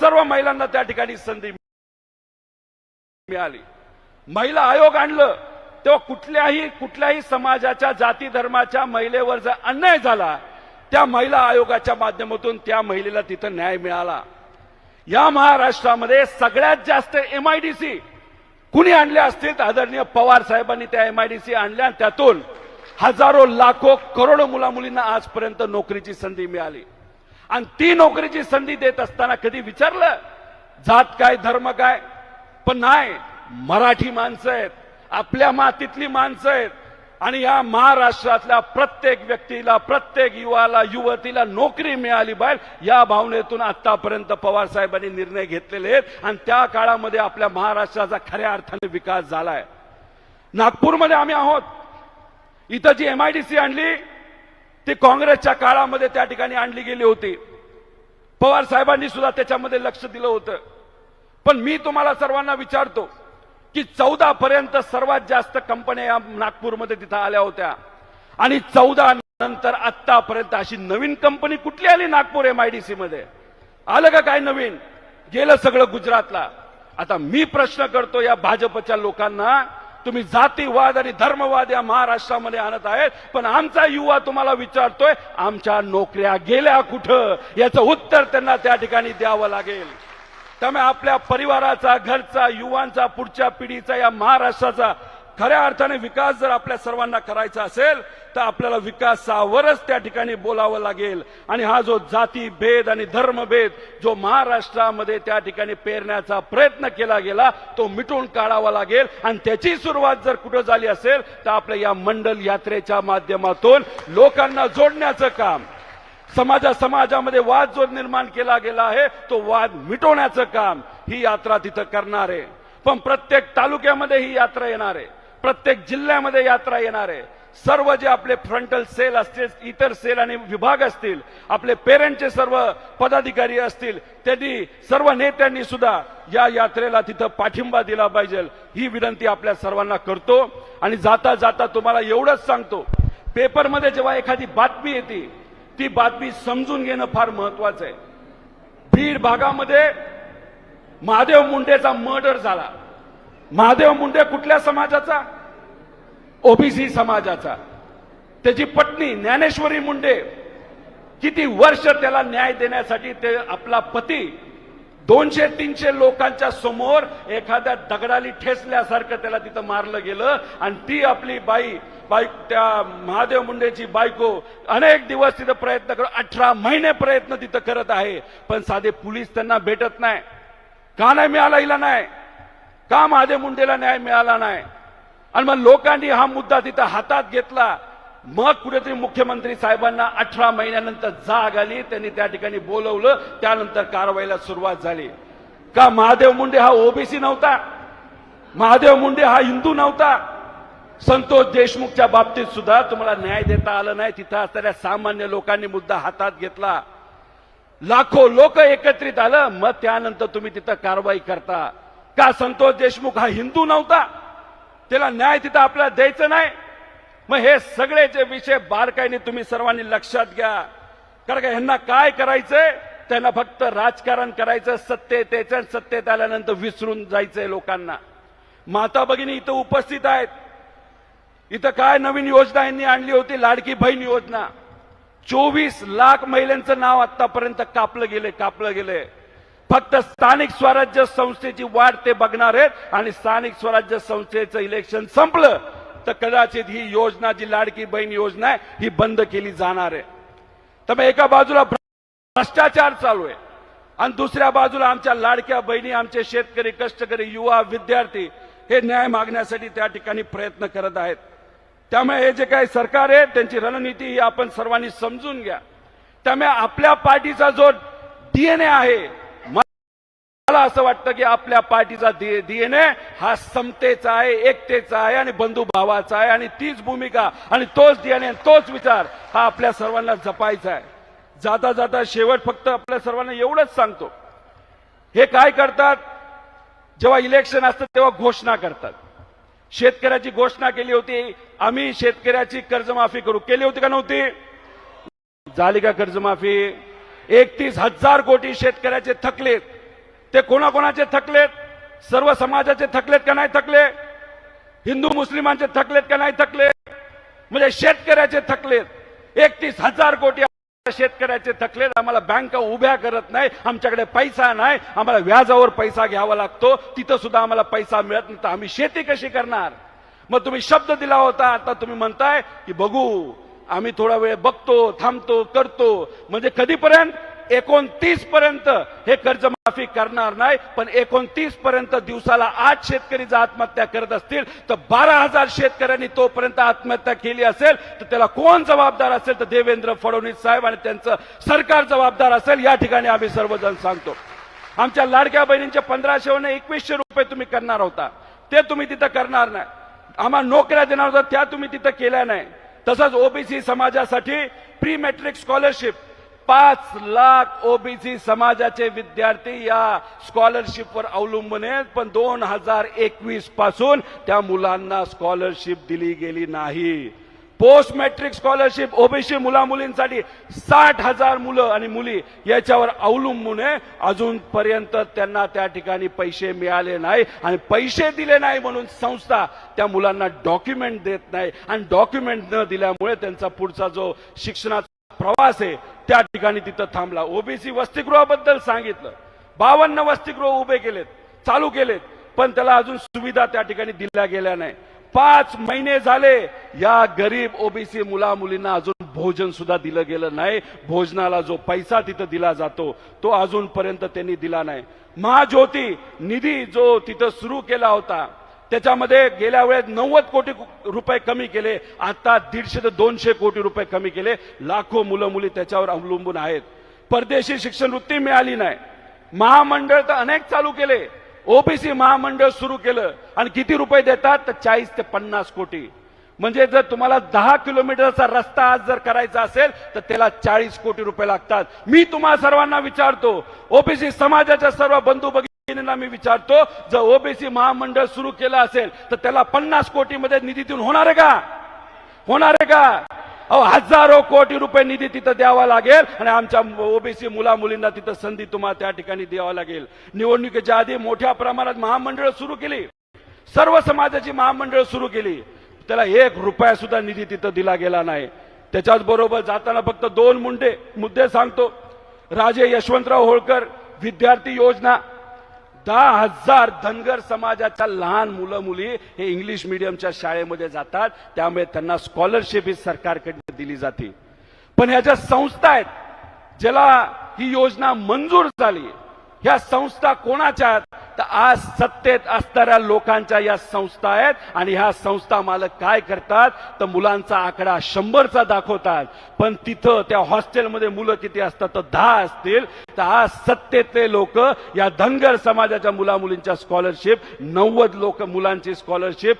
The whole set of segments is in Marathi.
सर्व महिलांना त्या ठिकाणी संधी मिळाली. महिला आयोग आणलं तेव्हा कुठल्याही कुठल्याही समाजाच्या जाती धर्माच्या महिलेवर जर अन्याय झाला त्या महिला आयोगाच्या माध्यमातून त्या महिलेला तिथं न्याय मिळाला. या महाराष्ट्रामध्ये सगळ्यात जास्त एमआयडीसी कुणी आणल्या असतील? आदरणीय पवार साहेबांनी त्या एमआयडीसी आणल्या त्यातून हजारो लाखो करोडो मुला मुलींना आजपर्यंत नोकरीची संधी मिळाली. आणि ती नोकरीची संधी देत असताना कधी विचारलं? जात काय धर्म काय? पण नाही मराठी माणसं आहेत आपल्या मातीतली माणसं आहेत. आणि या महाराष्ट्रातल्या प्रत्येक व्यक्तीला प्रत्येक युवाला युवतीला नोकरी मिळाली पाहिजे या भावनेतून आतापर्यंत पवार साहेबांनी निर्णय घेतलेले आहेत. आणि त्या काळामध्ये आपल्या महाराष्ट्राचा खऱ्या अर्थाने विकास झालाय. नागपूरमध्ये आम्ही आहोत. इथं जी एमआयडीसी आणली ती काँग्रेसच्या काळामध्ये त्या ठिकाणी आणली गेली होती. पवार साहेबांनी सुद्धा त्याच्यामध्ये लक्ष दिलं होतं. पण मी तुम्हाला सर्वांना विचारतो की चौदा पर्यंत सर्वात जास्त कंपन्या या नागपूरमध्ये तिथं आल्या होत्या. आणि चौदा नंतर आतापर्यंत अशी नवीन कंपनी कुठली आली नागपूर एमआयडीसी मध्ये? आलं का काय नवीन? गेलं सगळं गुजरातला. आता मी प्रश्न करतो या भाजपच्या लोकांना तुम्ही जातीवाद आणि धर्मवाद या महाराष्ट्रामध्ये आणत आहेत. पण आमचा युवा तुम्हाला विचारतोय आमच्या नोकऱ्या गेल्या कुठं? याचं उत्तर त्यांना त्या ठिकाणी द्यावं लागेल. त्यामुळे आपल्या परिवाराचा घरचा युवांचा पुढच्या पिढीचा या महाराष्ट्राचा खऱ्या अर्थाने विकास जर आपल्या सर्वांना करायचा असेल तर आपल्याला विकासावरच त्या ठिकाणी बोलावं लागेल. आणि हा जो जाती भेद आणि धर्मभेद जो महाराष्ट्रामध्ये त्या ठिकाणी पेरण्याचा प्रयत्न केला गेला तो मिटून काढावा लागेल. आणि त्याची सुरुवात जर कुठं झाली असेल तर आपल्या या मंडल यात्रेच्या माध्यमातून लोकांना जोडण्याचं काम समाजा समाजामध्ये वाद जो निर्माण केला गेला आहे तो वाद मिटवण्याचं काम ही यात्रा तिथं करणार. आहे पण प्रत्येक तालुक्यामध्ये ही यात्रा येणार आहे. प्रत्येक जिल्ह्यामध्ये यात्रा येणार आहे. सर्व जे आपले फ्रंटल सेल असतील इतर सेल आणि विभाग असतील आपले पेरेंटचे सर्व पदाधिकारी असतील त्यांनी सर्व नेत्यांनी सुद्धा या यात्रेला तिथं पाठिंबा दिला पाहिजे. ही विनंती आपल्या सर्वांना करतो. आणि जाता जाता तुम्हाला एवढंच सांगतो. पेपरमध्ये जेव्हा एखादी बातमी येते ती बातमी समजून घेणं फार महत्वाचं आहे. बीड भागामध्ये महादेव मुंडेचा मर्डर झाला. महादेव मुंडे कुठल्या समाजाचा? ओबीसी समाजाचा. त्याची पत्नी ज्ञानेश्वरी मुंडे किती वर्ष त्याला न्याय देण्यासाठी ते आपला पती दोनशे तीनशे लोकांच्या समोर एखाद्या दगडाली ठेचल्यासारखं त्याला तिथं मारलं गेलं आणि ती आपली बाई बाई त्या महादेव मुंडेची बायको अनेक दिवस तिथं प्रयत्न करत अठरा महिने प्रयत्न तिथं करत आहे पण साधे पोलीस त्यांना भेटत नाही. का नाही मिळाला हिला नाही? का महादेव मुंडेला न्याय मिळाला नाही? आणि मग लोकांनी हा मुद्दा तिथं हातात घेतला. मग कुठेतरी मुख्यमंत्री साहेबांना अठरा महिन्यानंतर जाग आली. त्यांनी त्या ठिकाणी बोलवलं. त्यानंतर कारवाईला सुरुवात झाली. का महादेव मुंडे हा ओबीसी नव्हता? महादेव मुंडे हा हिंदू नव्हता? संतोष देशमुखच्या बाबतीत सुद्धा तुम्हाला न्याय देता आलं नाही. तिथं असणाऱ्या सामान्य लोकांनी मुद्दा हातात घेतला. लाखो लोक एकत्रित आलं. मग त्यानंतर तुम्ही तिथं कारवाई करता. का संतोष देशमुख हा हिंदू नव्हता? त्याला न्याय तिथं आपल्याला द्यायचं नाही? मग हे सगळे जे विषय बारकाईने तुम्ही सर्वांनी लक्षात घ्या. कारण का ह्यांना काय करायचंय? त्यांना फक्त राजकारण करायचं सत्तेत यायचं आणि सत्तेत आल्यानंतर विसरून जायचंय लोकांना. माता भगिनी इथं उपस्थित आहेत. इथं काय नवीन योजना यांनी आणली होती? लाडकी बहीण योजना. चोवीस लाख महिलांचं नाव आतापर्यंत कापलं गेले कापलं गेले फक्त स्थानिक स्वराज्य संस्थेची वाट ते बघणार आहेत आणि स्थानिक स्वराज्य संस्थेचं इलेक्शन संपलं तर कदाचित ही योजना जी लाडकी बहीण योजना आहे ही बंद केली जाणार आहे. त्यामुळे एका बाजूला भ्रष्टाचार चालू आहे आणि दुसऱ्या बाजूला आमच्या लाडक्या बहिणी आमचे शेतकरी कष्टकरी युवा विद्यार्थी हे न्याय मागण्यासाठी त्या ठिकाणी प्रयत्न करत आहेत. त्यामुळे हे जे काही सरकार आहे त्यांची रणनीती ही आपण सर्वांनी समजून घ्या. त्यामुळे आपल्या पार्टीचा जो डीएनए आहे मला असं वाटतं की आपल्या पार्टीचा डीएनए हा समतेचा आहे एकतेचा आहे आणि बंधुभावाचा आहे आणि तीच भूमिका आणि तोच डीएनए तोच विचार हा आपल्या सर्वांना जपायचा आहे. जाता जाता शेवट फक्त आपल्या सर्वांना एवढंच सांगतो. हे काय करतात? जेव्हा इलेक्शन असतं तेव्हा घोषणा करतात. शेतकऱ्याची घोषणा केली होती. आम्ही शेतकऱ्याची कर्जमाफी करू. केली होती का नव्हती? झाली का कर्जमाफी? एकतीस हजार कोटी शेतकऱ्याचे थकलेत. ते कोणाकोणाचे थकलेत? सर्व समाजाचे थकलेत का नाही थकले हिंदू मुस्लिमांचे थकलेत का नाही थकले म्हणजे शेतकऱ्याचे थकलेत. एकतीस हजार कोटी शेतकऱ्याचे थकलेत. आम्हाला बँका उभ्या करत नाही. आमच्याकडे पैसा नाही. आम्हाला व्याजावर पैसा घ्यावा लागतो. तिथं सुद्धा आम्हाला पैसा मिळत नाही. तर आम्ही शेती कशी करणार? मग तुम्ही शब्द दिला होता. आता तुम्ही म्हणताय की बघू आम्ही थोडा वेळ बघतो थांबतो करतो. म्हणजे कधीपर्यंत? एकोणतीस पर्यंत हे कर्जमाफी करणार नाही पण एकोणतीस पर्यंत दिवसाला आठ शेतकरी जर आत्महत्या करत असतील तर बारा हजार शेतकऱ्यांनी तोपर्यंत आत्महत्या केली असेल तर त्याला कोण जबाबदार असेल? तर देवेंद्र फडणवीस साहेब आणि त्यांचं सरकार जबाबदार असेल या ठिकाणी आम्ही सर्वजण सांगतो. आमच्या लाडक्या बहिणींचे पंधराशे एकवीसशे रुपये तुम्ही करणार होता. ते तुम्ही तिथं करणार नाही. आम्हाला नोकऱ्या देणार होता त्या तुम्ही तिथं केल्या नाही. तसंच ओबीसी समाजासाठी प्री मॅट्रिक स्कॉलरशिप पाच लाख ओबीसी समाजाचे विद्यार्थी या स्कॉलरशिपवर अवलंबून आहेत पण दोन हजार एकवीसपासून त्या मुलांना स्कॉलरशिप दिली गेली नाही. पोस्ट मॅट्रिक स्कॉलरशिप ओबीसी मुला मुलींसाठी साठ हजार मुलं आणि मुली याच्यावर अवलंबून आहे. अजूनपर्यंत त्यांना त्या ठिकाणी पैसे मिळाले नाही आणि पैसे दिले नाही म्हणून संस्था त्या मुलांना डॉक्युमेंट देत नाही. आणि डॉक्युमेंट न दिल्यामुळे त्यांचा पुढचा जो शिक्षणाचा प्रवास आहे त्या ठिकाणी तिथं थांबला. ओबीसी वसतिगृहाबद्दल सांगितलं. बावन्न वसतिगृह उभे केलेत चालू केलेत पण त्याला अजून सुविधा त्या ठिकाणी दिल्या गेल्या नाही. पाच महिने झाले या गरीब ओबीसी मुला मुलींना अजून भोजन सुद्धा दिलं गेलं नाही. भोजनाला जो पैसा तिथं दिला जातो तो अजूनपर्यंत त्यांनी दिला नाही. महाज्योती निधी जो तिथं सुरू केला होता त्याच्यामध्ये गेल्या वेळेस नव्वद कोटी रुपये कमी केले आता दीडशे ते दोनशे कोटी रुपये कमी केले. लाखो मुलं मुली त्याच्यावर अवलंबून आहेत. परदेशी शिक्षणवृत्ती मिळाली नाही. महामंडळ तर अनेक चालू केले. ओबीसी महामंडळ सुरू केलं. आणि किती रुपये देतात? तर चाळीस ते पन्नास कोटी. म्हणजे जर तुम्हाला दहा किलोमीटरचा रस्ता आज जर करायचा असेल तर त्याला चाळीस कोटी रुपये लागतात. मी तुम्हा सर्वांना विचारतो ओबीसी समाजाच्या सर्व बंधू मी विचारतो जर ओबीसी महामंडळ सुरू केलं असेल तर त्याला पन्नास कोटी मध्ये निधीतून होणार आहे का? होणार आहे का? अहो हजारो कोटी रुपये निधी तिथं द्यावा लागेल आणि आमच्या ओबीसी मुला मुलींना तिथं संधी तुम्हाला त्या ठिकाणी द्यावा लागेल. निवडणुकीच्या आधी मोठ्या प्रमाणात महामंडळ सुरू केली. सर्व समाजाची महामंडळ सुरू केली. त्याला एक रुपया सुद्धा निधी तिथं दिला गेला नाही. त्याच्याच बरोबर जाताना फक्त दोन मुंडे मुद्दे सांगतो. राजे यशवंतराव होळकर विद्यार्थी योजना दहा हजार धनगर समाजाच्या लहान मुलं मुली हे इंग्लिश मिडियमच्या शाळेमध्ये जातात. त्यामुळे त्यांना स्कॉलरशिप ही सरकारकडनं दिली जाते. पण ह्या ज्या संस्था आहेत ज्याला ही योजना मंजूर झाली ह्या संस्था कोणाच्या आहेत? तर आज सत्तेत असणाऱ्या लोकांच्या या संस्था आहेत. आणि ह्या संस्था मालक काय करतात? तर मुलांचा आकडा शंभरचा दाखवतात. पण तिथं त्या हॉस्टेलमध्ये मुलं किती असतात? तर दहा असतील. तर आज सत्तेतले लोक या धनगर समाजाच्या मुला मुलींच्या स्कॉलरशिप नव्वद लोक मुलांची स्कॉलरशिप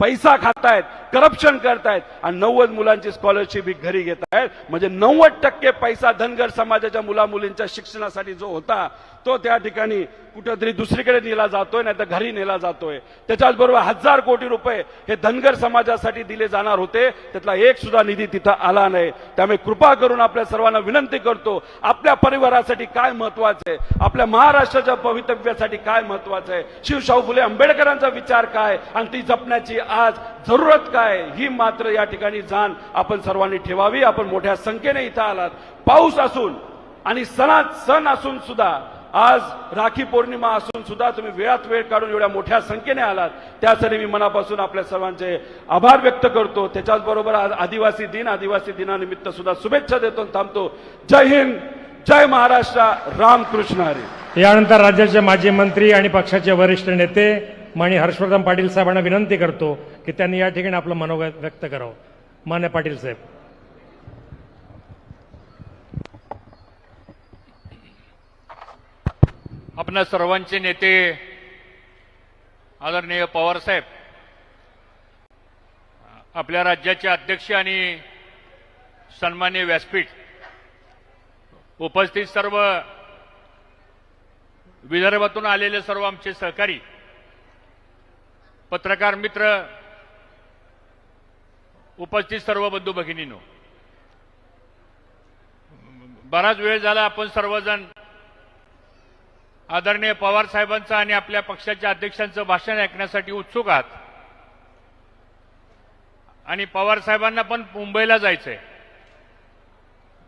पैसा खातायत करप्शन करतायत. आणि नव्वद मुलांची स्कॉलरशिप ही घरी घेत आहेत म्हणजे नव्वद टक्के पैसा धनगर समाजाच्या मुला मुलींच्या शिक्षणासाठी जो होता तो त्या ठिकाणी कुठंतरी दुसरीकडे नेला जातोय नाही तर घरी नेला जातोय. त्याच्याच बरोबर हजार कोटी रुपये हे धनगर समाजासाठी दिले जाणार होते. त्यातला एक सुद्धा निधी तिथं आला नाही. त्यामुळे कृपा करून आपल्या सर्वांना विनंती करतो आपल्या परिवारासाठी काय महत्वाचं आहे? आपल्या महाराष्ट्राच्या भवितव्यासाठी काय महत्वाचं आहे? शिवशाहू फुले आंबेडकरांचा विचार काय? आणि ती जपण्याची आज जरूरत काय? ही मात्र या ठिकाणी जाण आपण सर्वांनी ठेवावी. आपण मोठ्या संख्येने इथं आलात. पाऊस असून आणि सणात सण असून सुद्धा आज राखी पौर्णिमा असून सुद्धा तुम्ही वेळात वेळ काढून एवढ्या मोठ्या संख्येने आलात. त्यासाठी मी मनापासून आपल्या सर्वांचे आभार व्यक्त करतो. त्याच्याचबरोबर आज आदिवासी दिन आदिवासी दिनानिमित्त सुद्धा शुभेच्छा देतो थांबतो. जय हिंद जय महाराष्ट्र रामकृष्ण हरी. यानंतर राज्याचे माजी मंत्री आणि पक्षाचे वरिष्ठ नेते माननीय हर्षवर्धन पाटील साहेबांना विनंती करतो की त्यांनी या ठिकाणी आपलं मनोगत व्यक्त करावं. मान्य पाटील साहेब. आपल्या सर्वांचे नेते आदरणीय पवार साहेब आपल्या राज्याचे अध्यक्ष आणि सन्मान्य व्यासपीठ उपस्थित सर्व विदर्भातून आलेले सर्व आमचे सहकारी पत्रकार मित्र उपस्थित सर्व बंधू भगिनीनो बराच वेळ झाला आपण सर्वजण आदरणीय पवार साहेबांचं आणि आपल्या पक्षाच्या अध्यक्षांचं भाषण ऐकण्यासाठी उत्सुक आहात. आणि पवार साहेबांना पण मुंबईला जायचंय.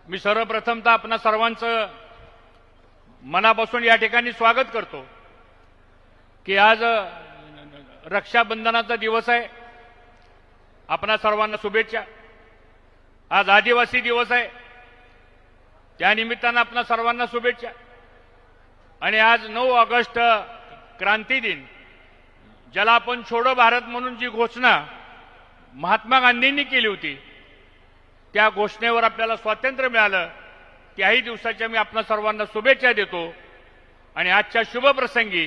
मी सर्वप्रथमतः आपणा सर्वांचं मनापासून या ठिकाणी स्वागत करतो की आज रक्षाबंधनाचा दिवस आहे. आपणा सर्वांना शुभेच्छा. आज आदिवासी दिवस आहे. त्यानिमित्तानं आपणा सर्वांना शुभेच्छा. आणि आज नऊ ऑगस्ट क्रांती दिन. ज्याला आपण छोडो भारत म्हणून जी घोषणा महात्मा गांधींनी केली होती त्या घोषणेवर आपल्याला स्वातंत्र्य मिळालं. त्याही दिवसाच्या मी आपल्या सर्वांना शुभेच्छा देतो. आणि आजच्या शुभप्रसंगी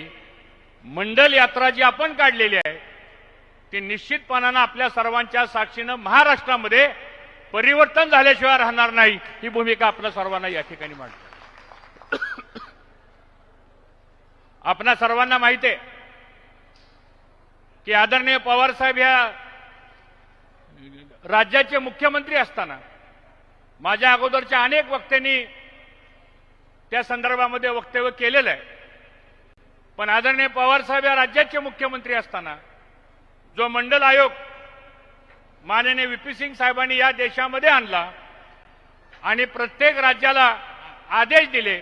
मंडल यात्रा जी आपण काढलेली आहे ती निश्चितपणानं आपल्या सर्वांच्या साक्षीनं महाराष्ट्रामध्ये परिवर्तन झाल्याशिवाय राहणार नाही ही भूमिका आपल्या सर्वांना या ठिकाणी मांडतो. आपणा सर्वांना माहिती आहे की आदरणीय पवारसाहेब या राज्याचे मुख्यमंत्री असताना माझ्या अगोदरच्या अनेक वक्त्यांनी त्या संदर्भामध्ये वक्तव्य केलेलं आहे. पण आदरणीय पवारसाहेब या राज्याचे मुख्यमंत्री असताना जो मंडल आयोग माननीय व्ही सिंग साहेबांनी या देशामध्ये आणला आणि प्रत्येक राज्याला आदेश दिले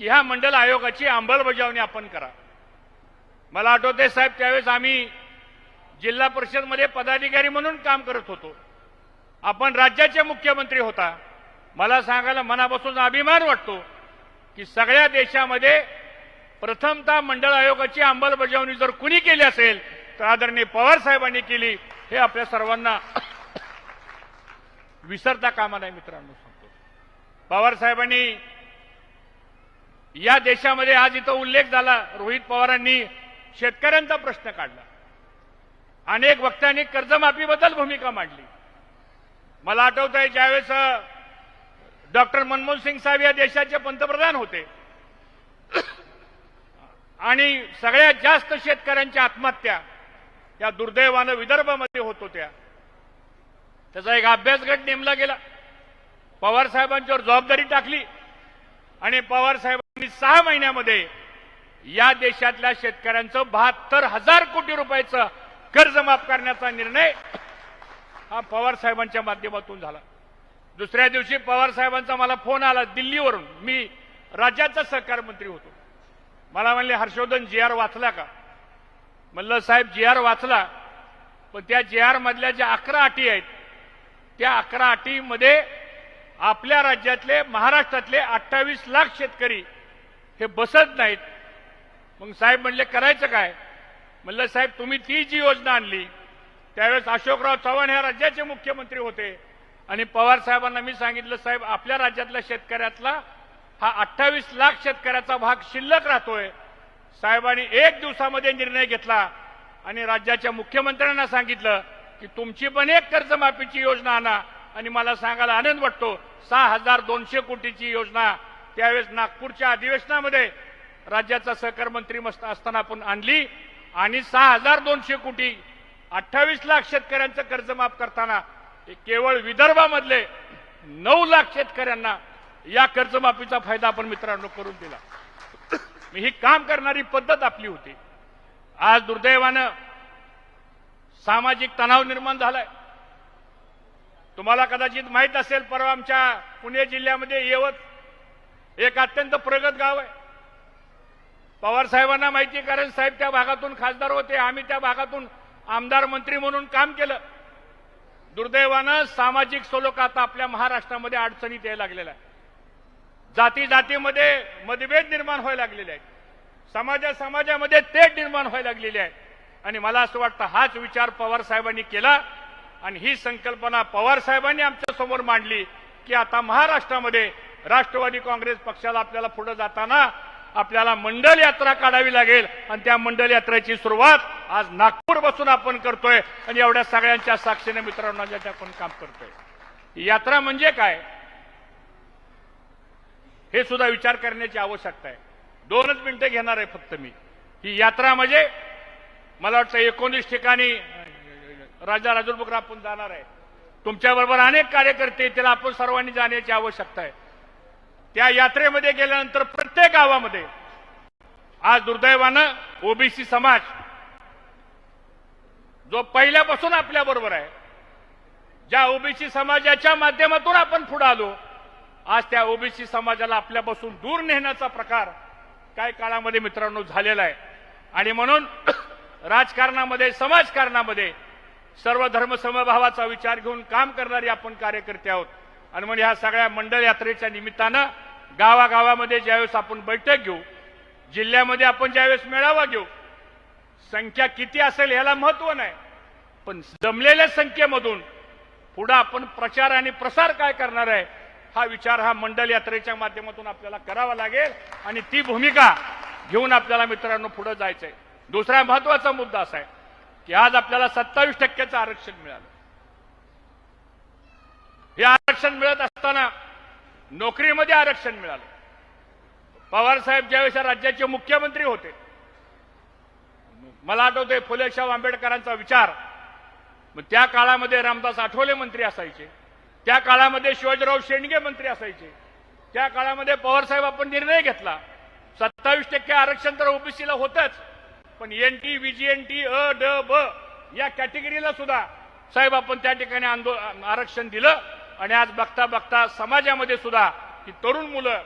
की ह्या मंडल आयोगाची अंमलबजावणी आपण करा. मला आठवते साहेब त्यावेळेस आम्ही जिल्हा परिषदमध्ये पदाधिकारी म्हणून काम करत होतो. आपण राज्याचे मुख्यमंत्री होता. मला सांगायला मनापासून अभिमान वाटतो की सगळ्या देशामध्ये प्रथमतः मंडळ आयोगाची अंमलबजावणी जर कुणी केली असेल तर आदरणीय पवार साहेबांनी केली हे आपल्या सर्वांना विसरता कामा नाही मित्रांनो. सांगतो पवार साहेबांनी या देशामध्ये आज इथं उल्लेख झाला रोहित पवारांनी शेतकऱ्यांचा प्रश्न काढला. अनेक वक्त्यांनी कर्जमाफीबद्दल भूमिका मांडली. मला आठवत आहे ज्यावेळेस डॉक्टर मनमोहन सिंग साहेब या देशाचे पंतप्रधान होते. आणि सगळ्यात जास्त शेतकऱ्यांच्या आत्महत्या या दुर्दैवानं विदर्भामध्ये होत होत्या. त्याचा एक अभ्यास गट नेमला गेला. पवार साहेबांच्यावर जबाबदारी टाकली. आणि पवार साहेबांनी सहा महिन्यामध्ये या देशातल्या शेतकऱ्यांचं बहात्तर हजार कोटी रुपयाचं कर्ज माफ करण्याचा निर्णय हा पवार साहेबांच्या माध्यमातून झाला. दुसऱ्या दिवशी पवार साहेबांचा मला फोन आला दिल्लीवरून. मी राज्याचा सहकार मंत्री होतो. मला म्हणले हर्षवर्धन जी आर वाचला का? म्हणलं साहेब जी आर वाचला पण त्या जी आर मधल्या ज्या अकरा अटी आहेत त्या अकरा अटीमध्ये आपल्या राज्यातले महाराष्ट्रातले अठ्ठावीस लाख शेतकरी हे बसत नाहीत. मग साहेब म्हणले करायचं काय? म्हणलं साहेब तुम्ही ती जी योजना आणली त्यावेळेस अशोकराव चव्हाण हे राज्याचे मुख्यमंत्री होते. आणि पवार साहेबांना मी सांगितलं साहेब आपल्या राज्यातल्या शेतकऱ्यातला हा अठ्ठावीस लाख शेतकऱ्याचा भाग शिल्लक राहतोय. साहेबांनी एक दिवसामध्ये निर्णय घेतला आणि राज्याच्या मुख्यमंत्र्यांना सांगितलं की तुमची पण एक कर्जमाफीची योजना आणा. आणि मला सांगायला आनंद वाटतो. सहा हजार दोनशे कोटीची योजना त्यावेळेस नागपूरच्या अधिवेशनामध्ये राज्याचा सहकार मंत्री मस्त असताना आपण आणली. आणि सहा हजार दोनशे कोटी अठ्ठावीस लाख शेतकऱ्यांचं कर्ज माफ करताना केवळ विदर्भामधले नऊ लाख शेतकऱ्यांना या कर्जमाफीचा फायदा आपण मित्रांनो करून दिला. ही काम करणारी पद्धत आपली होती. आज दुर्दैवानं सामाजिक तणाव निर्माण झालाय. तुम्हाला कदाचित माहीत असेल परवा आमच्या पुणे जिल्ह्यामध्ये येवत एक अत्यंत प्रगत गाव आहे. पवार साहेबांना माहिती कारण साहेब त्या भागातून खासदार होते आम्ही त्या भागातून आमदार मंत्री म्हणून काम केलं. दुर्दैवानं सामाजिक सलोखा आता आपल्या महाराष्ट्रामध्ये अडचणीत यायला लागलेला आहे. जाती जातीमध्ये मतभेद निर्माण व्हायला लागलेले आहेत. समाजा समाजामध्ये तेढ निर्माण व्हायला लागलेली आहे. आणि मला असं वाटतं हाच विचार पवार साहेबांनी केला. आणि ही संकल्पना पवार साहेबांनी आमच्यासमोर मांडली की आता महाराष्ट्रामध्ये राष्ट्रवादी काँग्रेस पक्षाला आपल्याला पुढे जाताना आपल्याला मंडल यात्रा काढावी लागेल. आणि त्या मंडल यात्रेची सुरुवात आज नागपूर बसून आपण करतोय आणि एवढ्या सगळ्यांच्या साक्षीने मित्रांनो ज्याच्या आपण काम करतोय. यात्रा म्हणजे काय? हे सुद्धा विचार करण्याची आवश्यकता आहे. दोनच मिनिटं घेणार आहे फक्त मी. ही यात्रा म्हणजे मला वाटतं एकोणीस ठिकाणी राजा राजूरबुकर आपण जाणार आहे. तुमच्याबरोबर अनेक कार्यकर्ते त्याला आपण सर्वांनी जाण्याची आवश्यकता आहे. त्या यात्रेमध्ये गेल्यानंतर प्रत्येक गावामध्ये आज दुर्दैवानं ओबीसी समाज जो पहिल्यापासून आपल्या बरोबर आहे ज्या ओबीसी समाजाच्या माध्यमातून आपण पुढे आलो आज त्या ओबीसी समाजाला आपल्यापासून दूर नेण्याचा प्रकार काही काळामध्ये मित्रांनो झालेला आहे. आणि म्हणून राजकारणामध्ये समाजकारणामध्ये सर्व धर्मसमभावाचा विचार घेऊन काम करणारी आपण कार्यकर्ते आहोत. आणि म्हणजे ह्या सगळ्या मंडळ यात्रेच्या निमित्तानं गावागावामध्ये ज्यावेळेस आपण बैठक घेऊ जिल्ह्यामध्ये आपण ज्यावेळेस मेळावा घेऊ संख्या किती असेल ह्याला महत्त्व नाही. पण जमलेल्या संख्येमधून पुढं आपण प्रचार आणि प्रसार काय करणार आहे हा विचार हा मंडल यात्रेच्या माध्यमातून आपल्याला करावा लागेल. आणि ती भूमिका घेऊन आपल्याला मित्रांनो पुढे जायचंय. दुसरा महत्त्वाचा मुद्दा असा आहे की आज आपल्याला सत्तावीस टक्क्याचं आरक्षण मिळालं. हे आरक्षण मिळत असताना नोकरीमध्ये आरक्षण मिळालं. पवारसाहेब ज्यावेळेस राज्याचे मुख्यमंत्री होते मला आठवतंय फुलेशाह आंबेडकरांचा विचार मग त्या काळामध्ये रामदास आठवले मंत्री असायचे त्या काळामध्ये शिवाजीराव शेंडगे मंत्री असायचे त्या काळामध्ये पवारसाहेब आपण निर्णय घेतला सत्तावीस टक्के आरक्षण तर ओबीसीला होतंच पण एन टी व्हीजीएनटी अ ड ब या कॅटेगरीला सुद्धा साहेब आपण त्या ठिकाणी आंदोलन आरक्षण दिलं आणि आज बघता बघता समाजामध्ये सुद्धा ही तरुण मुलं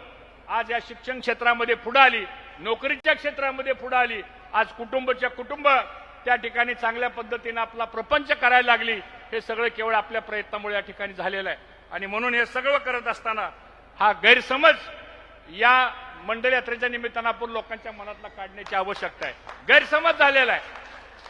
आज या शिक्षण क्षेत्रामध्ये पुढे आली नोकरीच्या क्षेत्रामध्ये पुढे आली आज कुटुंबच्या कुटुंब त्या ठिकाणी चांगल्या पद्धतीनं आपला प्रपंच करायला लागली हे सगळं केवळ आपल्या प्रयत्नामुळे या ठिकाणी झालेलं आहे. आणि म्हणून हे सगळं करत असताना हा गैरसमज या मंडल यात्रेच्या निमित्तानं आपण लोकांच्या मनातला काढण्याची आवश्यकता आहे. गैरसमज झालेला आहे.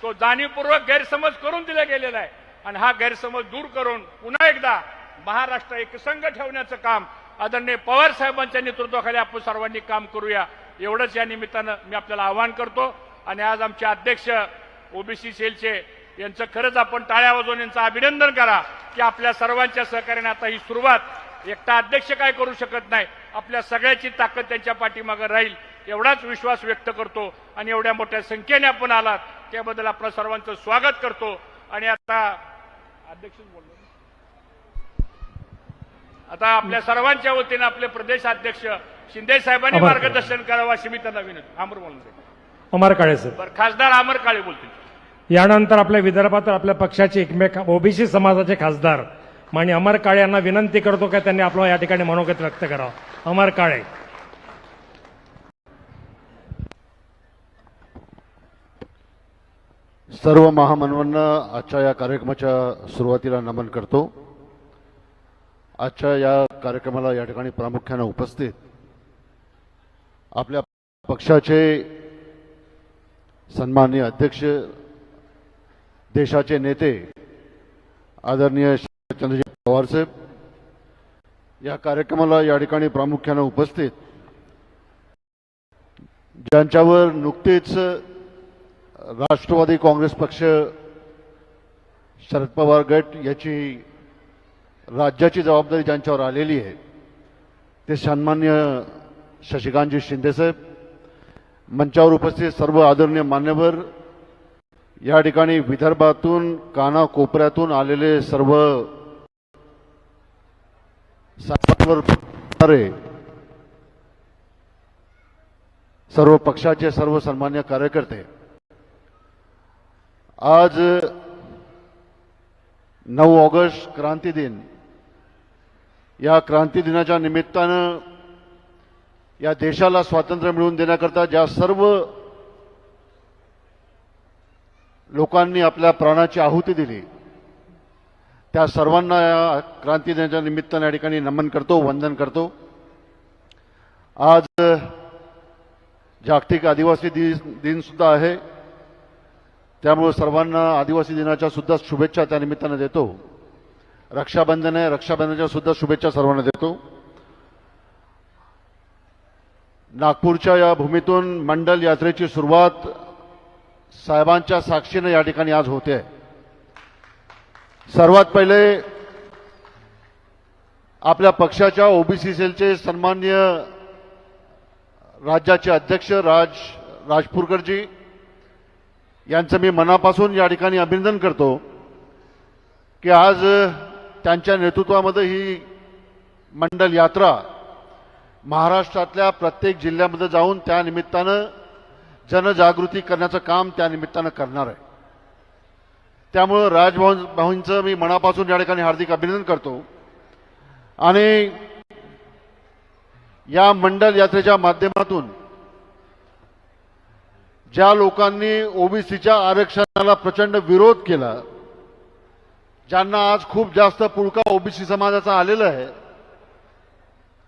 तो जाणीवपूर्वक गैरसमज करून दिला गेलेला आहे. आणि हा गैरसमज दूर करून पुन्हा एकदा महाराष्ट्र एकसंघ ठेवण्याचं काम आदरणीय पवार साहेबांच्या नेतृत्वाखाली आपण सर्वांनी काम करूया. एवढंच या निमित्तानं मी आपल्याला आवाहन करतो. आणि आज आमचे अध्यक्ष ओबीसी सेलचे यांचं खरंच आपण टाळ्या वाजवून यांचं अभिनंदन करा की आपल्या सर्वांच्या सहकार्याने आता ही सुरुवात. एकटा अध्यक्ष काय करू शकत नाही? आपल्या सगळ्याची ताकद त्यांच्या पाठीमागे राहील एवढाच विश्वास व्यक्त करतो आणि एवढ्या मोठ्या संख्येने आपण आलात त्याबद्दल आपलं सर्वांचं स्वागत करतो. आणि आता अध्यक्ष बोललो. आता आपल्या सर्वांच्या वतीनं आपले प्रदेश अध्यक्ष शिंदे साहेबांनी. मार्गदर्शन करावं अशी मी त्यांना विनंती आमर बोलणार अमर काळे सर. खासदार आमर काळे बोलतील. यानंतर आपल्या विदर्भात आपल्या पक्षाचे एकमेक ओबीसी समाजाचे खासदार माननीय अमर काळे यांना विनंती करतो का त्यांनी आपलं या ठिकाणी मनोगत व्यक्त करावं. अमर काळे. सर्व महामानवांना आजच्या या कार्यक्रमाच्या सुरुवातीला नमन करतो. आजच्या या कार्यक्रमाला या ठिकाणी प्रामुख्यानं उपस्थित आपल्या पक्षाचे सन्माननीय अध्यक्ष देशाचे नेते आदरणीय चंद्रजी पवारसाहेब या कार्यक्रमाला या ठिकाणी प्रामुख्यानं उपस्थित ज्यांच्यावर नुकतेच राष्ट्रवादी काँग्रेस पक्ष शरद पवार गट याची राज्याची जबाबदारी ज्यांच्यावर आलेली आहे ते सन्मान्य शशिकांतजी शिंदेसाहेब मंचावर उपस्थित सर्व आदरणीय मान्यवर या ठिकाणी विदर्भातून कानाकोपऱ्यातून आलेले सर्व साहेबांवर सर्व पक्षाचे सर्व सन्मान्य कार्यकर्ते. आज नऊ ऑगस्ट क्रांती दिन. या क्रांती दिनाच्या निमित्तानं या देशाला स्वातंत्र्य मिळवून देण्याकरता ज्या सर्व लोकांनी आपल्या प्राणाची आहुती दिली त्या सर्वांना या क्रांती दिनाच्या निमित्तानं या ठिकाणी नमन करतो वंदन करतो. आज जागतिक आदिवासी दिन दिन सुद्धा आहे. त्यामुळे सर्वांना आदिवासी दिनाच्या सुद्धा शुभेच्छा त्या निमित्तानं देतो. रक्षाबंधन आहे रक्षाबंधनाच्या सुद्धा शुभेच्छा सर्वांना देतो. नागपूरच्या या भूमीतून मंडल यात्रेची सुरुवात साहेबांच्या साक्षीनं या ठिकाणी आज होते आहे. सर्वात पहिले आपल्या पक्षाच्या ओबीसी सेलचे सन्मान्य राज्याचे अध्यक्ष राज राजपूरकरजी यांचं मी मनापासून या ठिकाणी अभिनंदन करतो की आज त्यांच्या नेतृत्वामध्ये ही मंडल यात्रा महाराष्ट्रातल्या प्रत्येक जिल्ह्यामध्ये जाऊन त्या निमित्तानं जनजागृती करण्याचं काम त्या निमित्तानं करणार आहे. त्यामुळं राजभवन भाऊंचं मी मनापासून या ठिकाणी हार्दिक अभिनंदन करतो आणि या मंडल यात्रेच्या माध्यमातून ज्या लोकांनी ओबीसीच्या आरक्षणाला प्रचंड विरोध केला ज्यांना आज खूप जास्त पुळका ओबीसी समाजाचा आलेला आहे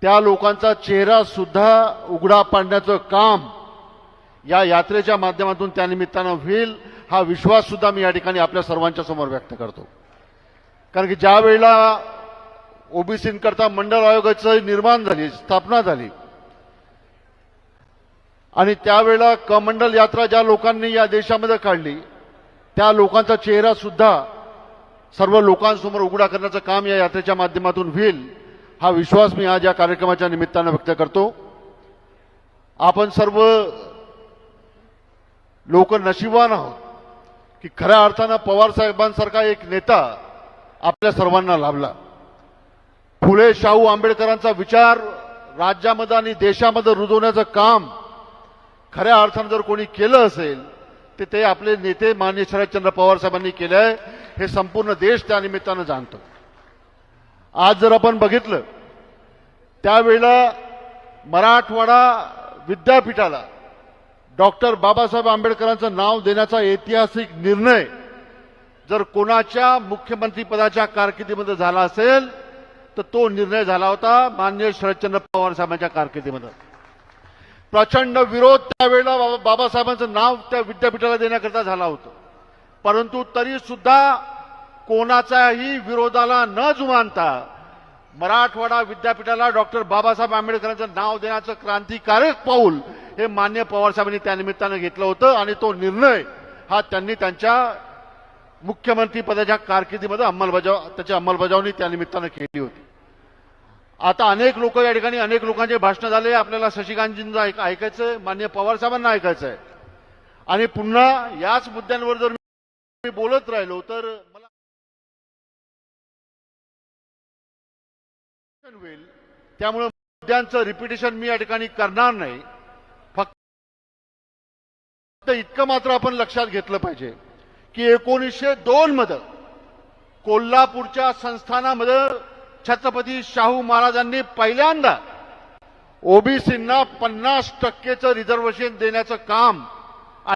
त्या लोकांचा चेहरा सुद्धा उघडा पाडण्याचं काम या यात्रेच्या माध्यमातून त्यानिमित्तानं होईल हा विश्वास सुद्धा मी या ठिकाणी आपल्या सर्वांच्या समोर व्यक्त करतो. कारण की ज्या वेळेला ओबीसींकरता मंडळ आयोगाचं निर्माण झाली स्थापना झाली आणि त्यावेळेला कमंडल यात्रा ज्या लोकांनी या देशामध्ये काढली त्या लोकांचा चेहरा सुद्धा सर्व लोकांसमोर उघडा करण्याचं काम या यात्रेच्या माध्यमातून होईल हा विश्वास मी आज या कार्यक्रमाच्या निमित्तानं व्यक्त करतो. आपण सर्व लोक नशिबान आहोत. की खऱ्या अर्थानं पवार साहेबांसारखा एक नेता आपल्या सर्वांना लाभला. फुले शाहू आंबेडकरांचा विचार राज्यामध्ये आणि देशामध्ये रुजवण्याचं काम खऱ्या अर्थानं जर कोणी केलं असेल तर ते आपले नेते मान्य शरदचंद्र पवार साहेबांनी केलं आहे. हे संपूर्ण देश त्या निमित्तानं जाणतो. आज जर आपण बघितलं त्यावेळेला मराठवाडा विद्यापीठाला डॉक्टर बाबासाहेब आंबेडकरांचं नाव देण्याचा ऐतिहासिक निर्णय जर कोणाच्या मुख्यमंत्रीपदाच्या कारकिर्दीमध्ये झाला असेल तर तो निर्णय झाला होता मान्य शरदचंद्र पवार साहेबांच्या कारकिर्दीमध्ये. प्रचंड विरोध त्यावेळेला बाबा- बाबासाहेबांचं नाव त्या विद्यापीठाला देण्याकरता झाला होता. परंतु तरी सुद्धा कोणाच्याही विरोधाला न जुमानता मराठवाडा विद्यापीठाला डॉक्टर बाबासाहेब आंबेडकरांचं नाव देण्याचं क्रांतिकारक पाऊल हे मान्य पवार साहेबांनी घेतलं होतं आणि तो निर्णय हा त्यांनी त्यांच्या मुख्यमंत्री पदाच्या कारकिर्दीमध्ये अंमलबजाव त्याची अंमलबजावणी त्यानिमित्तानं केली होती. आता अनेक लोक या ठिकाणी अनेक लोकांचे भाषण झाले. आपल्याला शशिकांतजींना ऐक- ऐकायचंय मान्य पवार साहेबांना ऐकायचंय. आणि पुन्हा याच मुद्द्यांवर जर मी बोलत राहिलो तर मला होईल. त्यामुळे मुद्द्यांचं रिपिटेशन मी या ठिकाणी करणार नाही. फक्त इतकं मात्र आपण लक्षात घेतलं पाहिजे की एकोणीसशे दोन मध्ये कोल्हापूरच्या संस्थानामध्ये छत्रपती शाहू महाराजांनी पहिल्यांदा ओबीसींना पन्नास टक्केचं रिझर्वेशन देण्याचं काम